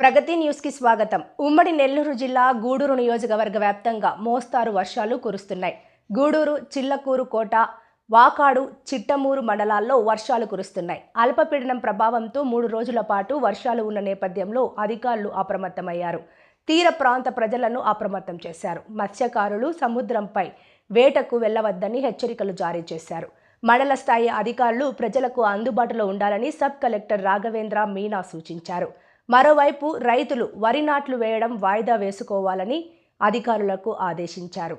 ప్రగతి న్యూస్కి స్వాగతం. ఉమ్మడి నెల్లూరు జిల్లా గూడూరు నియోజకవర్గ వ్యాప్తంగా మోస్తారు వర్షాలు కురుస్తున్నాయి. గూడూరు చిల్లకూరు కోట వాకాడు చిట్టమూరు మండలాల్లో వర్షాలు కురుస్తున్నాయి. అల్పపీడనం ప్రభావంతో మూడు రోజుల పాటు వర్షాలు ఉన్న నేపథ్యంలో అధికారులు అప్రమత్తమయ్యారు. తీర ప్రాంత ప్రజలను అప్రమత్తం చేశారు. మత్స్యకారులు సముద్రంపై వేటకు వెళ్ళవద్దని హెచ్చరికలు జారీ చేశారు. మండల స్థాయి అధికారులు ప్రజలకు అందుబాటులో ఉండాలని సబ్ కలెక్టర్ రాఘవేంద్ర మీనా సూచించారు. మరోవైపు రైతులు వరి నాట్లు వేయడం వాయిదా వేసుకోవాలని అధికారులకు ఆదేశించారు.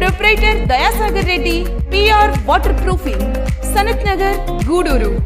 proprietor Dayasagar Reddy PR water proofing Sanath Nagar Gudur